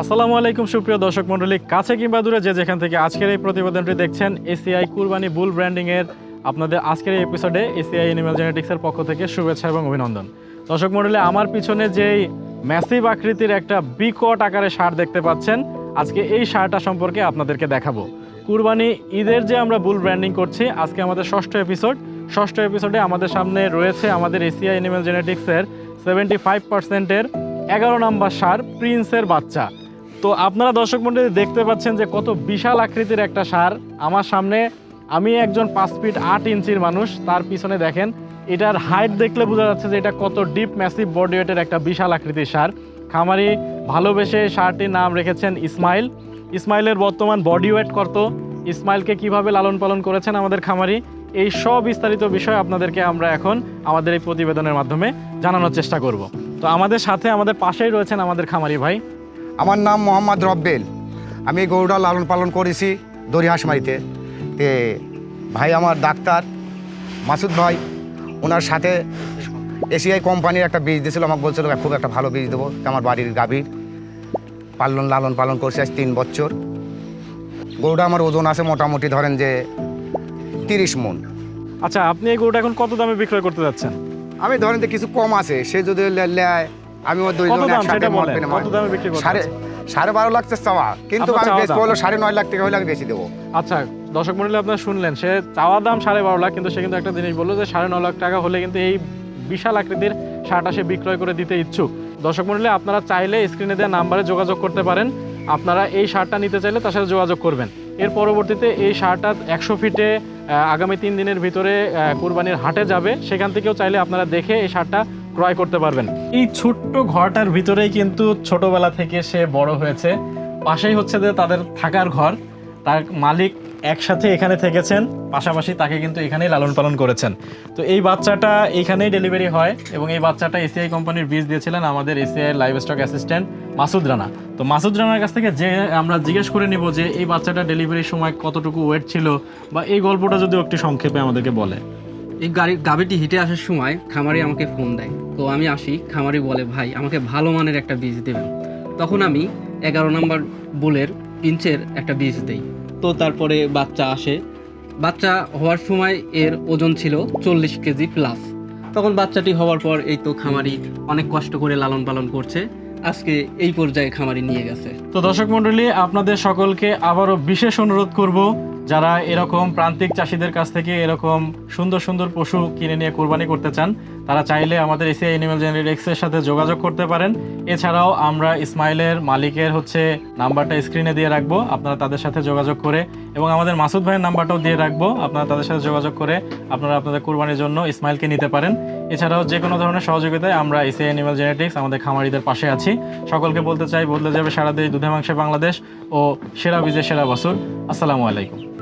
আসসালামু আলাইকুম, সুপ্রিয় দর্শক মণ্ডলী। কাছে কিংবা দূরে যে যেখান থেকে আজকের এই প্রতিবেদনটি দেখছেন, এসিআই কুরবানি বুল ব্র্যান্ডিং এর আপনাদের আজকের এই এপিসোডে এসিআই এনিম্যাল জেনেটিক্সের পক্ষ থেকে শুভেচ্ছা এবং অভিনন্দন। দর্শক মণ্ডলী, আমার পিছনে যেই ম্যাসিভ আকৃতির একটা বিকট আকারে সার দেখতে পাচ্ছেন, আজকে এই সারটা সম্পর্কে আপনাদেরকে দেখাবো। কুরবানি ঈদের যে আমরা বুল ব্র্যান্ডিং করছি, আজকে আমাদের ষষ্ঠ এপিসোড ষষ্ঠ এপিসোডে আমাদের সামনে রয়েছে আমাদের এসিআই এনিম্যাল জেনেটিক্সের সেভেন্টি ফাইভ পার্সেন্টের এগারো নম্বর সার প্রিন্সের বাচ্চা। তো আপনারা দর্শক মন্ডলী দেখতে পাচ্ছেন যে কত বিশাল আকৃতির একটা সার। আমার সামনে আমি একজন পাঁচ ফিট আট ইঞ্চির মানুষ, তার পিছনে দেখেন, এটার হাইট দেখলে বোঝা যাচ্ছে যে এটা কত ডিপ ম্যাসিভ বডি ওয়েটের একটা বিশাল আকৃতির সার। খামারি ভালোবেসে সারটির নাম রেখেছেন ইসমাইল। ইসমাইলের বর্তমান বডি ওয়েট কত? ইসমাইলকে কীভাবে লালন পালন করেছেন আমাদের খামারি? এই সব বিস্তারিত বিষয় আপনাদেরকে আমরা এখন আমাদের এই প্রতিবেদনের মাধ্যমে জানানোর চেষ্টা করব। তো আমাদের সাথে আমাদের পাশেই রয়েছেন আমাদের খামারি ভাই আমার নাম মোহাম্মদ রব্বেল। আমি গরুটা লালন পালন করেছি দরিহাঁসমারিতে তে ভাই আমার ডাক্তার মাসুদ ভাই ওনার সাথে এসিআই কোম্পানির একটা বীজ দিয়েছিল আমাকে বলছিল খুব একটা ভালো বীজ দেবো। আমার বাড়ির গাভীর পালন লালন পালন করছি আজ তিন বছর। গরুটা আমার ওজন আছে মোটামুটি ধরেন যে তিরিশ মন। আচ্ছা আপনি এই গরুটা এখন কত দামে বিক্রয় করতে যাচ্ছেন? আমি ধরেন যে কিছু কম আছে সে যদি নেয় আমি ওর কত দুইজন একসাথে মত বলেন? কত দামে বিক্রি করতে সাড়ে সাড়ে বারো লাখ চাওয়া কিন্তু আমি বেশ? হলো সাড়ে নয় লাখ টাকা হলে আমি বেশি দেবো। আচ্ছা দর্শক মন্ডলী আপনারা শুনলেন সে চাওয়া দাম সাড়ে বারো লাখ কিন্তু সে কিন্তু একটা জিনিস বলল যে সাড়ে ন লাখ টাকা হলে কিন্তু এই বিশাল আকৃতির শার্টটা সে বিক্রয় করে দিতে ইচ্ছুক। দর্শক মন্ডলী আপনারা চাইলে স্ক্রিনে দেওয়া নাম্বারে যোগাযোগ করতে পারেন। আপনারা এই শার্টটা নিতে চাইলে তার সাথে যোগাযোগ করবেন। এর পরবর্তীতে এই শার্টটা একশো ফিটে আগামী তিন দিনের ভিতরে কুরবানির হাটে যাবে। সেখান থেকেও চাইলে আপনারা দেখে এই শার্টটা ক্রয় করতে পারবেন। এই ছোট্ট ঘরটার ভিতরেই কিন্তু ছোটবেলা থেকে সে বড় হয়েছে। পাশেই হচ্ছে যে তাদের থাকার ঘর। তার মালিক একসাথে এখানে থেকেছেন, পাশাপাশি তাকে কিন্তু এখানেই লালন পালন করেছেন। তো এই বাচ্চাটা এখানেই ডেলিভারি হয় এবং এই বাচ্চাটা এসিআই কোম্পানির বীজ দিয়েছিলেন আমাদের ACI live stock assistant Masud Rana. তো মাসুদ রানার কাছ থেকে যে আমরা জিজ্ঞেস করে নিব যে এই বাচ্চাটা ডেলিভারির সময় কতটুকু ওয়েট ছিল বা এই গল্পটা যদি একটু সংক্ষেপে আমাদেরকে বলে। এই গাড়ি গাভিটি হিটে আসার সময় খামারি আমাকে ফোন দেয়। তো আমি আসি, খামারি বলে, ভাই, আমাকে ভালো মানের একটা বীজ দেবেন। তখন আমি এগারো নম্বর বুলের ইঞ্চের একটা বীজ দেই। তো তারপরে বাচ্চা আসে। বাচ্চা হওয়ার সময় এর ওজন ছিল চল্লিশ কেজি প্লাস তখন বাচ্চাটি হওয়ার পর এই তো খামারি অনেক কষ্ট করে লালন পালন করছে। আজকে এই পর্যায়ে খামারি নিয়ে গেছে। তো দর্শক মণ্ডলী, আপনাদের সকলকে আবারও বিশেষ অনুরোধ করব যারা এরকম প্রান্তিক চাষিদের কাছ থেকে এরকম সুন্দর সুন্দর পশু কিনে নিয়ে কোরবানি করতে চান, তারা চাইলে আমাদের এসিআই এনিম্যাল জেনেটিক্সের সাথে যোগাযোগ করতে পারেন। এছাড়াও আমরা ইসমাইলের মালিকের হচ্ছে নাম্বারটা স্ক্রিনে দিয়ে রাখব, আপনারা তাদের সাথে যোগাযোগ করে, এবং আমাদের মাসুদ ভাইয়ের নাম্বারটাও দিয়ে রাখব, আপনারা তাদের সাথে যোগাযোগ করে আপনারা আপনাদের কোরবানির জন্য ইসমাইলকে নিতে পারেন। এছাড়াও যে কোনো ধরনের সহযোগিতায় আমরা এসিআই এনিম্যাল জেনেটিক্স আমাদের খামারিদের পাশে আছি। সকলকে বলতে চাই, বদলে যাবে সারা দেশ দুধে মাংসে বাংলাদেশ ও সেরা বীজের সেরা বছর। আসসালামু আলাইকুম।